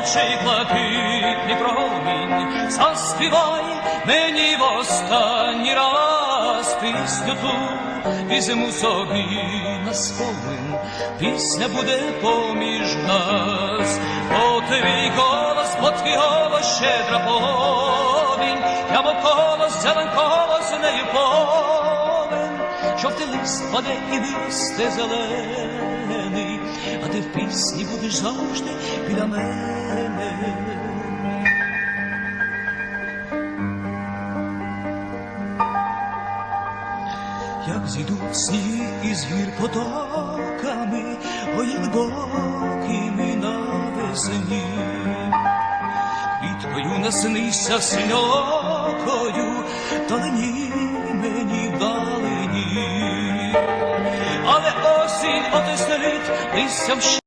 очей блакитний промінь, заспівай мені в останній раз пісню ту. Візьму собі на спомин, пісня буде поміж нас, бо твій голос, бо твій голос щедра повінь, я мов колос, зелен повен, жовтий лист паде і висте зелений, а ти в пісні будеш завжди біля мене. Як зійдуть сніги із гір потоками, ой, глибокими навесні, квіткою наснися синьокою, далині мені вдалині. Але осінь отеснить листям ще